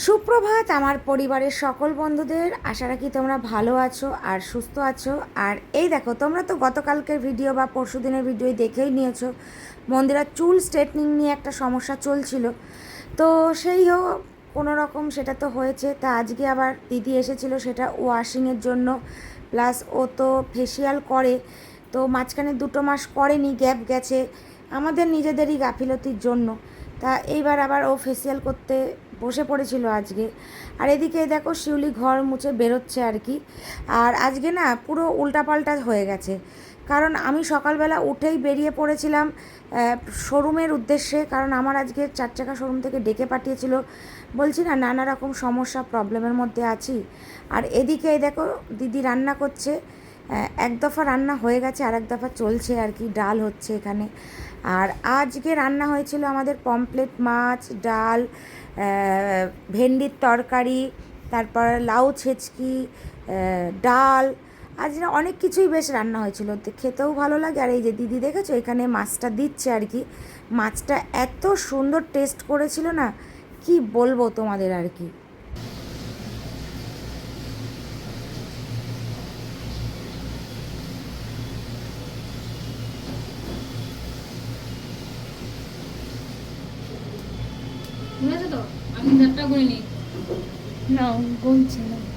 সুপ্রভাত আমার পরিবারের সকল বন্ধুদের। আশা রাখি তোমরা ভালো আছো আর সুস্থ আছো। আর এই দেখো, তোমরা তো গতকালকের ভিডিও বা পরশু দিনের ভিডিও দেখেই নিয়েছো। মন্দিরার চুল স্ট্রেটনিং নিয়ে একটা সমস্যা চলছিল। তো সেই হোক কোনো রকম সেটা তো হয়েছে। তা আজকে আবার দিদি এসেছিল সেটা ওয়াশিংয়ের জন্য। প্লাস ও তো ফেসিয়াল করে। তো মাঝখানে দুটো মাস করেনি গ্যাপ গেছে। আমাদের নিজেদেরই গাফিলতির জন্য। তা এইবার আবার ও ফেসিয়াল করতে বসে পড়েছিল আজকে। আর এদিকে দেখো শিউলি ঘর মুছে বেরোচ্ছে আর কি। আর আজকে না পুরো উল্টাপাল্টা হয়ে গেছে। কারণ আমি সকালবেলা উঠেই বেরিয়ে পড়েছিলাম শোরুমের উদ্দেশ্যে। কারণ আমার আজকে চার চাকা শোরুম থেকে ডেকে পাঠিয়েছিল। বলছি না, নানা রকম সমস্যা, প্রবলেমের মধ্যে আছি। আর এদিকে দেখো দিদি রান্না করছে। এক দফা রান্না হয়ে গেছে, আর এক দফা চলছে আর কি, ডাল হচ্ছে এখানে। আর আজকে রান্না হয়েছিল আমাদের পমপ্লেট মাছ, ডাল ভেন্ডির তরকারি, তারপর লাউ ছেচকি ডাল আজ অনেক কিছুই বেশ রান্না হয়েছিল। তো খেতেও ভালো লাগে। আর এই যে দিদি দেখেছ, এখানে মাছটা দিচ্ছে আর কি। মাছটা এত সুন্দর টেস্ট করেছিল না, কি বলব তোমাদের আর কি ঠিক আছে তো আমি চারটা করে নিই না গুনছি না।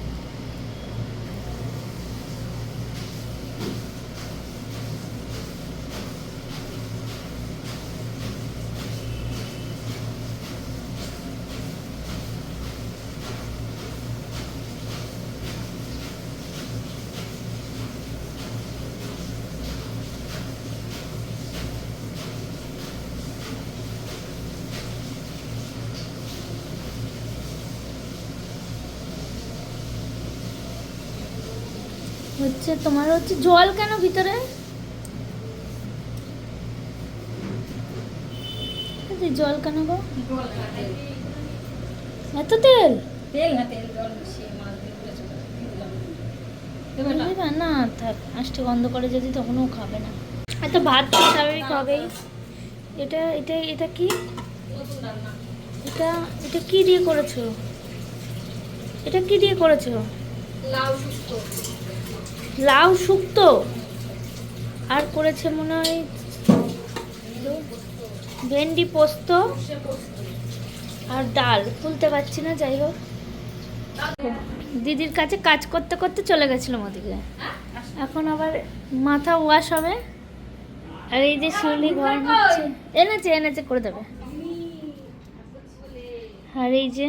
হচ্ছে তোমার হচ্ছে জল কেন ভিতরে? জল কেন গো? এত তেল? তেল না তেল জল মিশিয়ে? না? থাক আষ্টে গন্ধ করে যদি তখন ও খাবে না। এত ভাত তো স্বাভাবিক হবেই। এটা এটা এটা কি? এটা এটা কি দিয়ে করেছ? এটা কি দিয়ে করেছ? লাউ শুক্তো। লাউ শুক্তো? আর করেছে মনে হয় ভেন্ডি পোস্ত আর ডাল। খুলতে পারছি না যাই হোক। দিদির কাছে কাজ করতে করতে চলে গেছিলাম ওদিকে। এখন আবার মাথা ওয়াশ হবে। আর এই যে শিউলি ঘর হচ্ছে এনেছে এনেছে করে দেবে। আর এই যে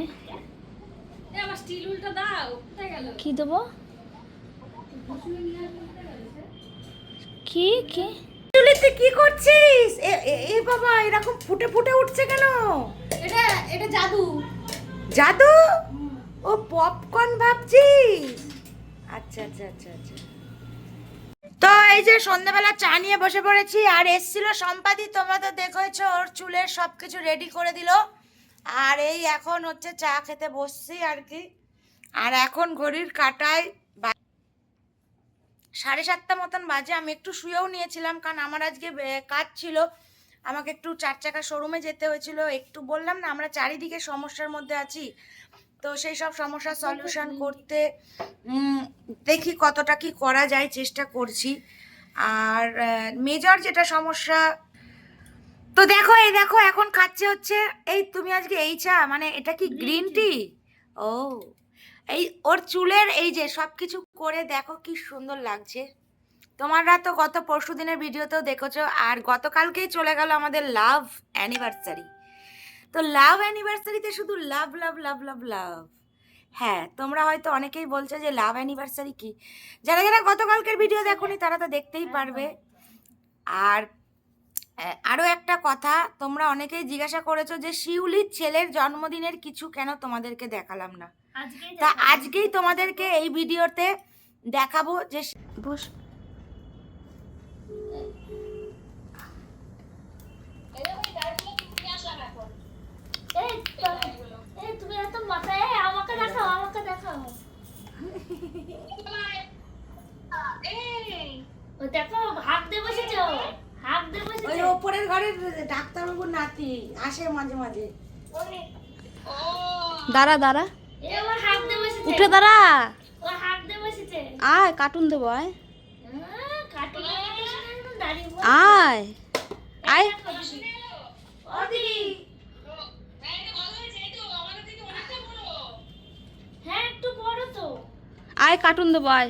কি দেবো? কি কি? চুলিতে কি করছিস? এ বাবা এরকম ফুটে ফুটে উঠছে কেন? এটা এটা জাদু। জাদু? ও পপকর্ন ভাবছিস? আচ্ছা আচ্ছা আচ্ছা আচ্ছা। তো এই যে সন্ধ্যাবেলা চা নিয়ে বসে পড়েছি আর এসছিল সম্পাদি তোমরা তো দেখেছ ওর চুলের সব কিছু রেডি করে দিল। আর এই এখন হচ্ছে চা খেতে বসছি আর কি। আর এখন ঘড়ির কাটায় সাড়ে সাতটা মতন বাজে আমি একটু শুয়েও নিয়েছিলাম কারণ আমার আজকে কাজ ছিল। আমাকে একটু চার চাকা শোরুমে যেতে হয়েছিল। একটু বললাম না আমরা চারিদিকে সমস্যার মধ্যে আছি। তো সেই সব সমস্যার সলিউশন করতে দেখি কতটা কি করা যায় চেষ্টা করছি। আর মেজর যেটা সমস্যা তো দেখো এই দেখো এখন খাচ্ছে হচ্ছে এই তুমি আজকে এই চা মানে এটা কি গ্রিন টি ও এই ওর চুলের এই যে সব কিছু করে দেখো কি সুন্দর লাগছে। তোমরা তো গত পরশু দিনের ভিডিওতেও দেখেছ আর গতকালকেই চলে গেল আমাদের লাভ অ্যানিভার্সারি তো লাভ অ্যানিভার্সারিতে শুধু লাভ লাভ লাভ লাভ লাভ। হ্যাঁ তোমরা হয়তো অনেকেই বলছো যে লাভ অ্যানিভার্সারি কি? যারা যারা গতকালকের ভিডিও দেখোনি তারা তো দেখতেই পারবে। আর আহ, আরও একটা কথা তোমরা অনেকেই জিজ্ঞাসা করেছ যে শিউলির ছেলের জন্মদিনের কিছু কেন তোমাদেরকে দেখালাম না? তা আজকেই তোমাদেরকে এই ভিডিওতে দেখাবো যে বস। এই তো- এই তুমি এত মাথায় আমাকে দেখাও আমাকে দেখাও। দেখো দিয়ে ওই ওপরের ঘরের ডাক্তারবাবুর নাতি আসে মাঝে মাঝে। দাঁড়া দাঁড়া। উঠে দাঁড়া। আয় কার্টুন দেবো আয়। হ্যাঁ। আয়। আয়। হ্যাঁ একটু বড় তো। আয় কার্টুন দেবো আয়।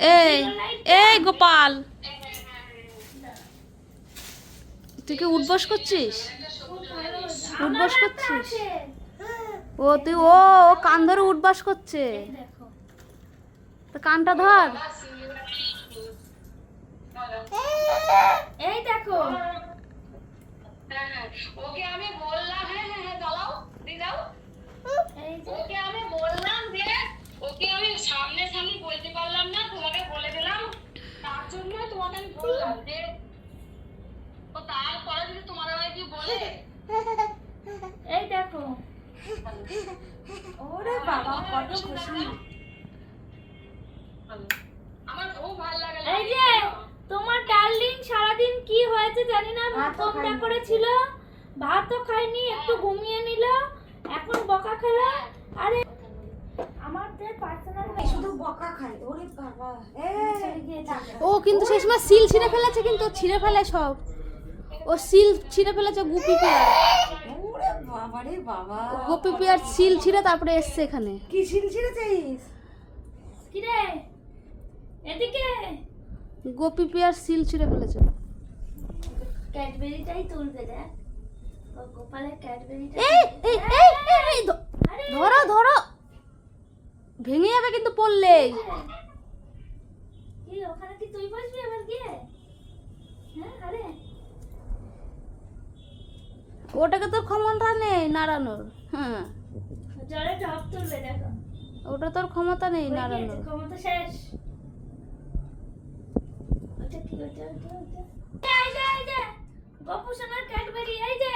এই এই গোপাল। তুই কি উঠবস করছিস? উঠবস করছিস? ও তুই ও ও কান ধরে উঠবাস করছে। দেখো তো কানটা ধর। এই দেখো। ওকে আমি বললাম হ্যাঁ হ্যাঁ হ্যাঁ দাও। এই ওকে আমি বললাম যে ওকে আমি সামনে সামনে বলতে পারলাম না তোমাকে বলে দিলাম। তার জন্য তোমাকে আমি বললাম যে ও তারপরে যদি তোমার আবার কি বলে? এই দেখো। ওরে বাবা কত খুশি। আমার ও ভালো লাগে এই যে তোমার ডার্লিং সারাদিন কি হয়েছে জানি না খায়নি। করেছিল ভাতও খায়নি একটু ঘুমিয়ে নিল এখন বকা খেলো। আরে আমাদের পার্সোনাল শুধু বকা খায় ওরে বাবা এ ও কিন্তু সেই সময় সিল ছিঁড়ে ফেলেছে কিন্তু ছিঁড়ে ফেলে সব। ও সিল ছিঁড়ে ফেলেছে গুপি পেয়ার। ওরে বাবা রে বাবা। গুপি পেয়ার সিল ছিঁড়ে তারপরে এসছে এখানে। কি ছিল ছিঁড়েছিস? কি রে এদিকে? গোপি পেয়ার সিল ছিঁড়ে ফেলেছে। ক্যাডবেরিটাই তুলবে দেখ। গোপালের ক্যাডবেরিটা এই এই এই ধরো ধরো। ভেঙে যাবে কিন্তু পড়লেই ওখানে কি তুই বসবি এবার গিয়ে? হ্যাঁ আরে। ওটাকে তোর ক্ষমতা নেই নাড়ানোর হ্যাঁ। জলে ঢপ তুলবে দেখো। ওটা তোর ক্ষমতা নেই নাড়ানোর। ক্ষমতা শেষ। ওটা কি ওটা ওটা ওটা? এই যে এই যে গপু সোনার ক্যাডবেরি এই যে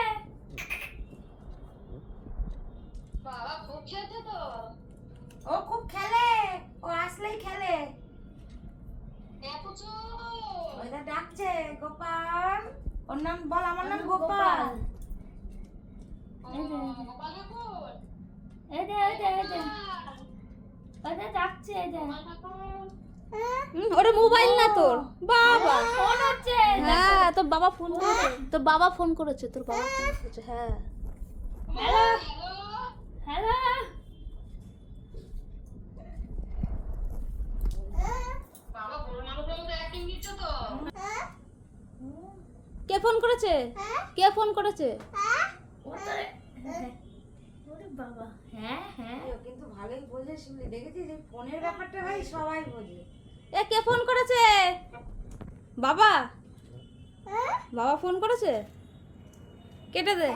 বাবা খুব খেয়েছে তো ও খুব খেলে ও আসলেই খেলে হ্যাঁ পুচু ওইটা ডাকছে গোপাল ওর নাম বল আমার নাম গোপাল। এই যে এই যে। এই যে এই যে ডাকছে এই যে। হুম, মোবাইল না তোর। বাবা। ফোন হচ্ছে হ্যাঁ তোর বাবা ফোন করেছে। তোর বাবা ফোন করেছে তোর বাবা ফোন করেছে হ্যাঁ। হ্যালো বাবা বড় মানুষের মতো অ্যাক্টিং দিচ্ছ তো কে ফোন করেছে? কে ফোন করেছে? ওরে বাবা হ্যাঁ হ্যাঁ। কিন্তু ভালোই বোঝে শুনলি দেখেছিস এই ফোনের ব্যাপারটা ভাই সবাই বোঝে। এ কে ফোন করেছে? বাবা বাবা ফোন করেছে? কেটে দে।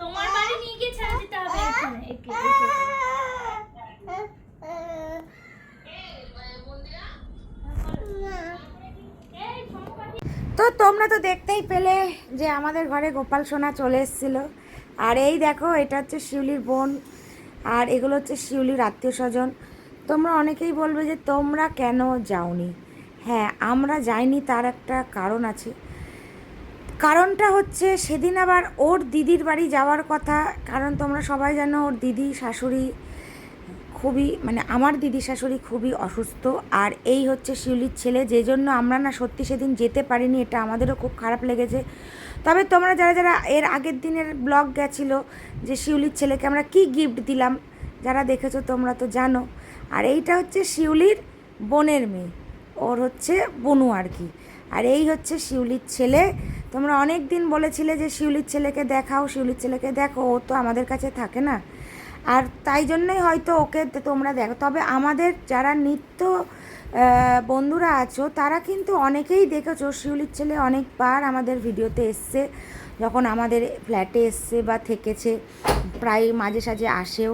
তোমার বাড়ি নিয়ে গিয়ে ছেড়ে দিতে হবে এখানে একে একে এই সম্পাদি তো তোমরা তো দেখতেই পেলে যে আমাদের ঘরে গোপাল সোনা চলে এসেছিল। আর এই দেখো, এটা হচ্ছে শিউলির বোন, আর এগুলো হচ্ছে শিউলির আত্মীয় স্বজন। তোমরা অনেকেই বলবে যে তোমরা কেন যাওনি? হ্যাঁ আমরা যাইনি, তার একটা কারণ আছে। কারণটা হচ্ছে সেদিন আবার ওর দিদির বাড়ি যাওয়ার কথা, কারণ তোমরা সবাই জানো ওর দিদি, শাশুড়ি খুবই মানে আমার দিদি শাশুড়ি খুবই অসুস্থ। আর এই হচ্ছে শিউলির ছেলে, যে জন্য আমরা না সত্যি সেদিন যেতে পারিনি, এটা আমাদেরও খুব খারাপ লেগেছে। তবে তোমরা যারা যারা এর আগের দিনের ব্লগ গেছিল, যে শিউলির ছেলেকে আমরা কি গিফট দিলাম, যারা দেখেছ তোমরা তো জানো। আর এইটা হচ্ছে শিউলির বোনের মেয়ে, ওর হচ্ছে বনু আর কি। আর এই হচ্ছে শিউলির ছেলে। তোমরা অনেক দিন বলেছিলে যে শিউলির ছেলেকে দেখাও, শিউলির ছেলেকে দেখো, ও তো আমাদের কাছে থাকে না। আর তাই জন্যই হয়তো ওকে তোমরা দেখো। তবে আমাদের যারা নিত্য বন্ধুরা আছো, তারা কিন্তু অনেকেই দেখেছ, শিউলির ছেলে অনেকবার আমাদের ভিডিওতে এসছে, যখন আমাদের ফ্ল্যাটে এসছে বা থেকেছে, প্রায় মাঝে সাঝে আসেও।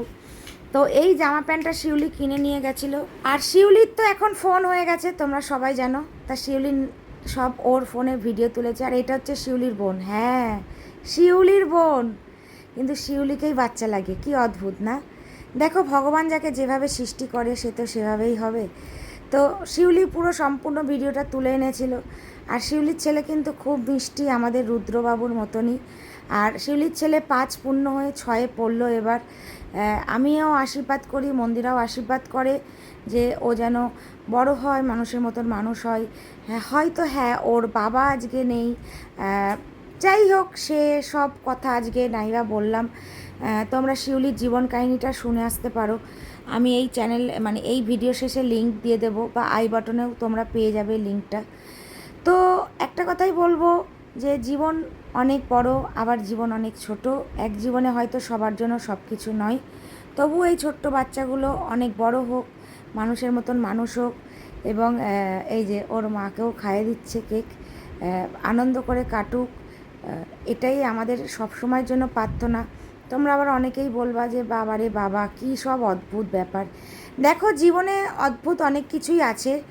তো এই জামা প্যান্টটা শিউলি কিনে নিয়ে গেছিল। আর শিউলির তো এখন ফোন হয়ে গেছে, তোমরা সবাই জানো। তা শিউলি সব ওর ফোনে ভিডিও তুলেছে, আর এটা হচ্ছে শিউলির বোন। হ্যাঁ শিউলির বোন। কিন্তু শিউলিকেই বাচ্চা লাগে, কি অদ্ভুত না? দেখো, ভগবান যাকে যেভাবে সৃষ্টি করে, সে তো সেভাবেই হবে। তো শিউলি পুরো সম্পূর্ণ ভিডিওটা তুলে এনেছিল। আর শিউলির ছেলে কিন্তু খুব মিষ্টি, আমাদের রুদ্রবাবুর মতনই। আর শিউলির ছেলে পাঁচ পূর্ণ হয়ে ছয়ে পড়ল এবার। আমিও আশীর্বাদ করি, মন্দিরাও আশীর্বাদ করে যে ও যেন বড় হয়, মানুষের মতন মানুষ হয়। হ্যাঁ হয়তো হ্যাঁ ওর বাবা আজকে নেই। যাই হোক সে সব কথা আজকে নাইবা বললাম। তোমরা শিউলির জীবন কাহিনীটা শুনে আসতে পারো। আমি এই চ্যানেল মানে এই ভিডিও শেষে লিংক দিয়ে দেবো বা আই বাটনেও তোমরা পেয়ে যাবে লিঙ্কটা তো একটা কথাই বলব যে জীবন অনেক বড়, আবার জীবন অনেক ছোট। এক জীবনে হয়তো সবার জন্য সব কিছু নয়। তবু এই ছোট্ট বাচ্চাগুলো অনেক বড় হোক, মানুষের মতন মানুষ হোক এবং এই যে ওর মাকেও খাইয়ে দিচ্ছে কেক আনন্দ করে কাটুক। এটাই আমাদের সব সময়ের জন্য প্রার্থনা। তোমরা আবার অনেকেই বলবা যে বাবা রে বাবা, কী সব অদ্ভুত ব্যাপার। দেখো, জীবনে অদ্ভুত অনেক কিছুই আছে।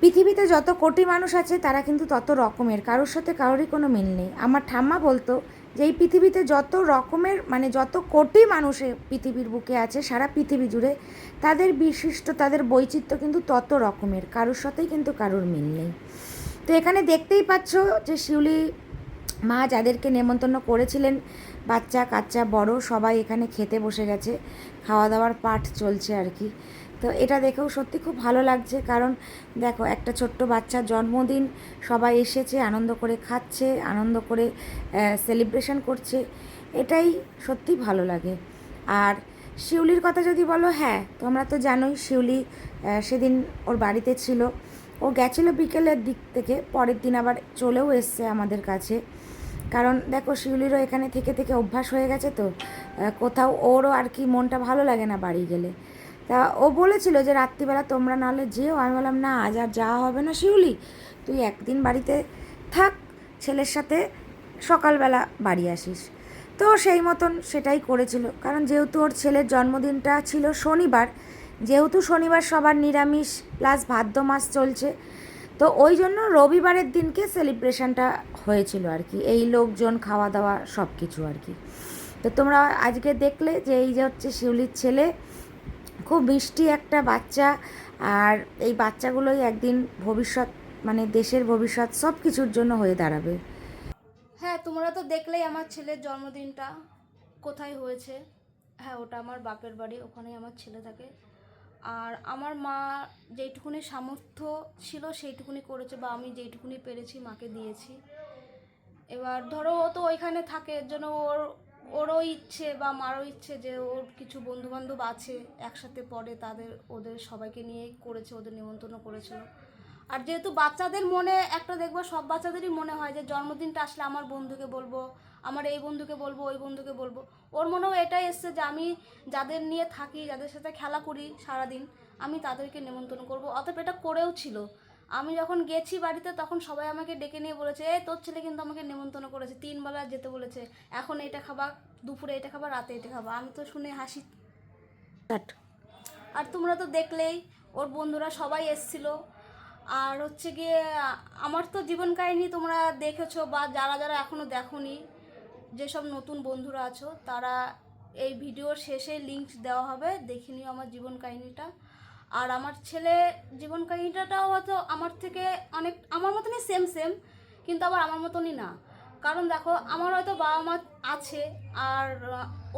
পৃথিবীতে যত কোটি মানুষ আছে, তারা কিন্তু তত রকমের। কারোর সাথে কারোরই কোনো মিল নেই। আমার ঠাম্মা বলতো যে, এই পৃথিবীতে যত রকমের মানে যত কোটি মানুষে পৃথিবীর বুকে আছে, সারা পৃথিবী জুড়ে, তাদের বিশিষ্ট, তাদের বৈচিত্র্য কিন্তু তত রকমের। কারোর সাথেই কিন্তু কারোর মিল নেই। তো এখানে দেখতেই পাচ্ছ যে, শিউলি মা যাদেরকে নেমন্তন্ন করেছিলেন, বাচ্চা, কাচ্চা, বড়, সবাই এখানে খেতে বসে গেছে। খাওয়া দাওয়ার পাঠ চলছে আর কি। তো এটা দেখেও সত্যি খুব ভালো লাগছে কারণ দেখো, একটা ছোট্ট বাচ্চার জন্মদিন, সবাই এসেছে, আনন্দ করে খাচ্ছে, আনন্দ করে সেলিব্রেশন করছে। এটাই সত্যি ভালো লাগে। আর শিউলির কথা যদি বলো হ্যাঁ তোমরা তো জানোই শিউলি সেদিন ওর বাড়িতে ছিল। ও গেছিল বিকেলের দিক থেকে, পরের দিন আবার চলেও এসছে আমাদের কাছে। কারণ দেখো শিউলিরও এখানে থেকে থেকে অভ্যাস হয়ে গেছে তো কোথাও ওরও আর কি মনটা ভালো লাগে না বাড়ি গেলে। তা ও বলেছিল যে রাত্রিবেলা তোমরা নাহলে যেও। আমি বললাম, না, আজ আর যাওয়া হবে না শিউলি। তুই একদিন বাড়িতে থাক, ছেলের সাথে সকালবেলা বাড়ি আসিস। তো সেই মতন সেটাই করেছিল। কারণ যেহেতু ওর ছেলের জন্মদিনটা ছিল শনিবার, যেহেতু শনিবার সবার নিরামিষ প্লাস ভাদ্র মাস চলছে, তো ওই জন্য রবিবারের দিনকে সেলিব্রেশনটা হয়েছিল আর কি। এই লোকজন খাওয়া দাওয়া সব কিছু আর কি। তো তোমরা আজকে দেখলে যে এই যে হচ্ছে শিউলির ছেলে, খুব মিষ্টি একটা বাচ্চা আর এই বাচ্চাগুলোই একদিন ভবিষ্যৎ মানে দেশের ভবিষ্যৎ সব কিছুর জন্য হয়ে দাঁড়াবে। হ্যাঁ তোমরা তো দেখলেই আমার ছেলের জন্মদিনটা কোথায় হয়েছে। হ্যাঁ ওটা আমার বাপের বাড়ি, ওখানেই আমার ছেলে থাকে। আর আমার মা যেইটুকুনি সামর্থ্য ছিল, সেইটুকুনি করেছে বা আমি যেইটুকুনি পেরেছি মাকে দিয়েছি। এবার ধরো ও তো ওইখানে থাকে, এর জন্য ওর, ওরও ইচ্ছে বা মারও ইচ্ছে যে ওর কিছু বন্ধু বান্ধব আছে একসাথে পড়ে, তাদের, ওদের সবাইকে নিয়েই করেছে, ওদের নিমন্ত্রণ করেছিল। আর যেহেতু বাচ্চাদের মনে, একটা দেখব সব বাচ্চাদেরই মনে হয় যে জন্মদিনটা আসলে আমার বন্ধুকে বলব, আমার এই বন্ধুকে বলব, ওই বন্ধুকে বলব। ওর মনেও এটাই এসছে যে আমি যাদের নিয়ে থাকি, যাদের সাথে খেলা করি সারাদিন, আমি তাদেরকে নিমন্ত্রণ করব। অতএব এটা করেও ছিল। আমি যখন গেছি বাড়িতে তখন সবাই আমাকে ডেকে নিয়ে বলেছে এ তোর ছেলে কিন্তু আমাকে নেমন্তন্ন করেছে তিন বেলা যেতে বলেছে। এখন এটা খাবা দুপুরে এটা খাবা রাতে এটা খাবা। আমি তো শুনে হাসি. আর তোমরা তো দেখলেই ওর বন্ধুরা সবাই এসছিল। আর হচ্ছে গিয়ে আমার তো জীবন কাহিনী তোমরা দেখেছ বা যারা যারা এখনও দেখোনি যেসব নতুন বন্ধুরা আছো তারা এই ভিডিওর শেষে লিঙ্ক দেওয়া হবে দেখে নিও আমার জীবন কাহিনীটা। আর আমার ছেলে জীবন কাহিনীটাও হয়তো আমার থেকে অনেক, আমার মতনই সেম সেম কিন্তু আবার আমার মতনই না। কারণ দেখো, আমার হয়তো বাবা মা আছে, আর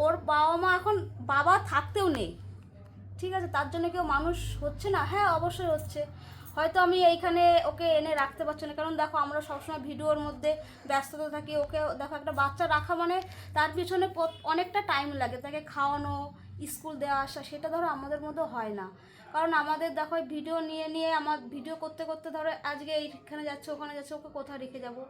ওর বাবা মা এখন বাবা থাকতেও নেই। ঠিক আছে, তার জন্য কেউ মানুষ হচ্ছে না? হ্যাঁ অবশ্যই হচ্ছে। হয়তো আমি এইখানে ওকে এনে রাখতে পারছি না। কারণ দেখো, আমরা সবসময় ভিডিওর মধ্যে ব্যস্ততা থাকি, ওকে দেখো, একটা বাচ্চা রাখা মানে তার পিছনে অনেকটা টাইম লাগে। তাকে খাওয়ানো স্কুল দেওয়া আসা, সেটা ধরো আমাদের মধ্যে হয় না। কারণ আমাদের দেখো ভিডিও নিয়ে নিয়ে আমার ভিডিও করতে করতে ধরো আজকে এইখানে যাচ্ছে, ওখানে যাচ্ছে, ওকে কোথায় রেখে যাব।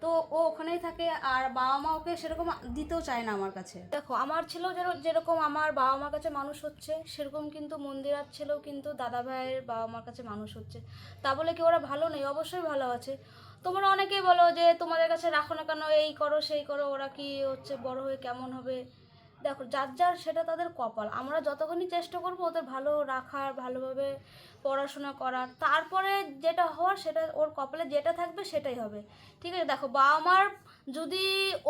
তো ও ওখানেই থাকে আর বাবা মা ওকে সেরকম দিতেও চায় না আমার কাছে। দেখো, আমার ছেলেও যের- যেরকম আমার বাবা মার কাছে মানুষ হচ্ছে, সেরকম কিন্তু মন্দিরার ছেলেও কিন্তু দাদা ভাইয়ের বাবা মার কাছে মানুষ হচ্ছে। তা বলে কি ওরা ভালো নেই? অবশ্যই ভালো আছে। তোমরা অনেকেই বলো যে, তোমাদের কাছে রাখো না কেন, এই করো, সেই করো, ওরা কি হচ্ছে বড় হয়ে কেমন হবে? দেখো, যার যার সেটা তাদের কপাল। আমরা যতক্ষণই চেষ্টা করব ওদের ভালো রাখার, ভালোভাবে পড়াশোনা করার, তারপরে যেটা হওয়ার সেটা ওর কপালে যেটা থাকবে সেটাই হবে। ঠিক আছে, দেখো, বাবা মার যদি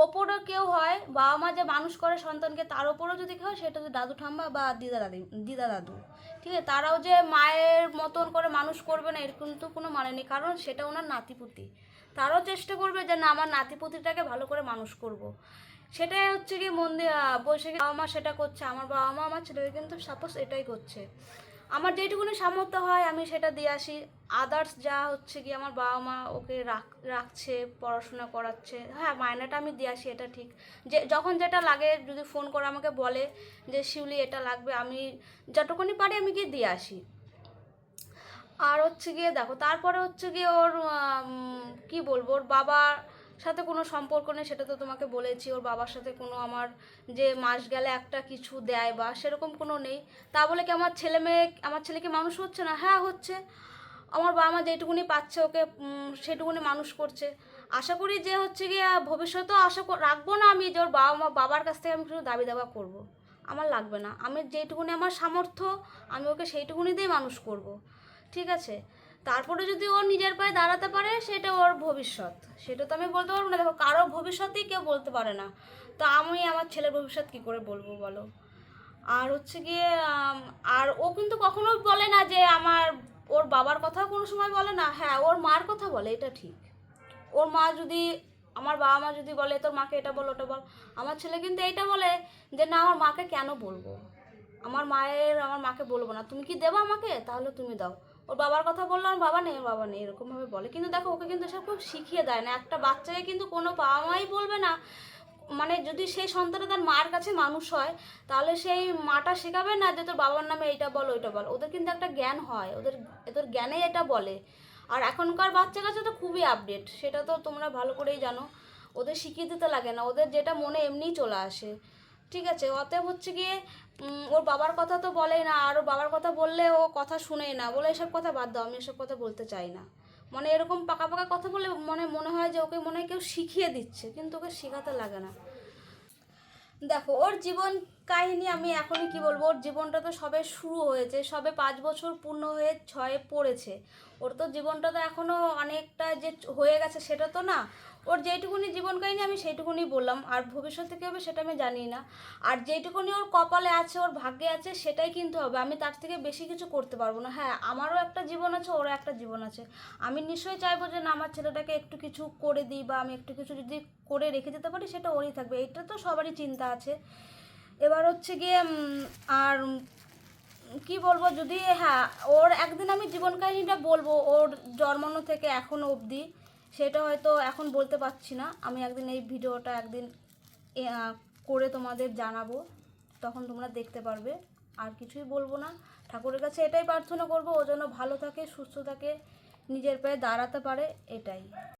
ওপরও কেউ হয়, বাবা মা যে মানুষ করে সন্তানকে, তার ওপরও যদি কেউ হয়, সেটা হচ্ছে দাদু ঠাম্মা বা দিদা দাদি, দিদা দাদু। ঠিক আছে, তারাও যে মায়ের মতন করে মানুষ করবে না এর কিন্তু কোনো মানে নেই, কারণ সেটা ওনার নাতিপুতি। তারাও চেষ্টা করবে যে না, আমার নাতিপুতিটাকে ভালো করে মানুষ করব। সেটাই হচ্ছে কি মন বসে বাবা মা সেটা করছে, আমার বাবা মা, আমার ছেলেকে কিন্তু সাপোজ এটাই করছে। আমার যেটুকুনি সামর্থ্য হয়, আমি সেটা দিয়ে আসি। আদার্স যা হচ্ছে কি আমার বাবা মা ওকে রাখ, রাখছে, পড়াশোনা করাচ্ছে। হ্যাঁ মায়নাটা আমি দিয়ে আসি, এটা ঠিক। যে, যখন যেটা লাগে, যদি ফোন করে আমাকে বলে যে, শিউলি, এটা লাগবে, আমি যতক্ষণই পারি আমি গিয়ে দিয়ে আসি। আর হচ্ছে গিয়ে দেখো, তারপরে হচ্ছে গিয়ে ওর কি বলব, ওর বাবার সাথে কোনো সম্পর্ক নেই, সেটা তো তোমাকে বলেছি। ওর বাবার সাথে কোনো আমার যে মাস গেলে একটা কিছু দেয় বা সেরকম কোনো নেই। তা বলে কি আমার ছেলে মেয়ে, আমার ছেলে কি মানুষ হচ্ছে না? হ্যাঁ হচ্ছে। আমার বাবা মা যেটুকুনি পাচ্ছে ওকে সেটুকুনি মানুষ করছে। আশা করি যে হচ্ছে গিয়ে ভবিষ্যতেও আশা রাখব না আমি যে ওর বাবা মা, বাবার কাছ থেকে আমি কিছু দাবি দাবা করব। আমার লাগবে না। আমি যেটুকুনি আমার সামর্থ্য, আমি ওকে সেইটুকুনি দিয়ে মানুষ করব। ঠিক আছে? তারপরে যদি ও নিজের পায়ে দাঁড়াতে পারে, সেটা ওর ভবিষ্যৎ। সেটা তো আমি বলতে পারব না। দেখো কারোর ভবিষ্যতেই কেউ বলতে পারে না। তো আমি আমার ছেলের ভবিষ্যৎ কী করে বলব বলো? আর হচ্ছে গিয়ে আর ও কিন্তু কখনো বলে না যে আমার, ওর বাবার কথা কোনো সময় বলে না। হ্যাঁ ওর মার কথা বলে, এটা ঠিক। ওর মা যদি, আমার বাবা মা যদি বলে, তোর মাকে এটা বল, ওটা বল। আমার ছেলে কিন্তু এইটা বলে যে, না, আমার মাকে কেন বলব? আমার মায়ের, আমার মাকে বলব না। তুমি কি দেবো আমাকে? তাহলে তুমি দাও। ওর বাবার কথা বলল, আমার বাবা নেই বাবা নেই, এরকমভাবে বলে। কিন্তু দেখো, ওকে কিন্তু সব খুব শিখিয়ে দেয় না। একটা বাচ্চাকে কিন্তু কোনো বাবা মাই বলবে না। মানে যদি সেই সন্তানটা তার মার কাছে মানুষ হয়, তাহলে সেই মাটা শেখাবে না যে তোর বাবার নামে এইটা বল, ওইটা বল। ওদের কিন্তু একটা জ্ঞান হয়। ওদের ওদের জ্ঞানে এটা বলে। আর এখনকার বাচ্চা কাছে তো খুবই আপডেট সেটা তো তোমরা ভালো করেই জানো। ওদের শিখিয়ে দিতে লাগে না। ওদের যেটা মনে এমনিই চলে আসে। ঠিক আছে, অতএব হচ্ছে গিয়ে ওর বাবার কথা তো বলেই না, আর ওর বাবার কথা বললে ও কথা শুনেই না, বলে এসব কথা বাদ দাও, আমি এসব কথা বলতে চাই না। মানে এরকম পাকা পাকা কথা বলে মনে মনে হয় যে ওকে মনে হয় কেউ শিখিয়ে দিচ্ছে, কিন্তু ওকে শেখাতে লাগে না। দেখো, ওর জীবন কাহিনী আমি এখনই কি বলব, ওর জীবনটা তো সবে শুরু হয়েছে, সবে পাঁচ বছর পূর্ণ হয়ে ছয়ে পড়েছে। ওর তো জীবনটা তো এখনও অনেকটা যে হয়ে গেছে, সেটা তো না ওর যেইটুকুনি জীবন কাহিনী আমি সেইটুকুনি বললাম, আর ভবিষ্যতে কী হবে সেটা আমি জানি না। আর যেইটুকুনি ওর কপালে আছে, ওর ভাগ্যে আছে, সেটাই কিন্তু হবে। আমি তার থেকে বেশি কিছু করতে পারব না। হ্যাঁ আমারও একটা জীবন আছে, ওরও একটা জীবন আছে। আমি নিশ্চয়ই চাইব যে না, আমার ছেলেটাকে একটু কিছু করে দিই বা আমি একটু কিছু যদি করে রেখে যেতে পারি, সেটা ওরই থাকবে। এটা তো সবারই চিন্তা আছে। এবার হচ্ছে গিয়ে আর কি বলব, যদি হ্যাঁ ওর একদিন আমি জীবন কাহিনীটা বলব, ওর জন্মানো থেকে এখনও অবধি। সেটা হয়তো এখন বলতে পারছি না। আমি একদিন এই ভিডিওটা একদিন করে তোমাদের জানাব। তখন তোমরা দেখতে পারবে। আর কিছুই বলব না। ঠাকুরের কাছে এটাই প্রার্থনা করব, ও যেন ভালো থাকে, সুস্থ থাকে, নিজের পায়ে দাঁড়াতে পারে, এটাই।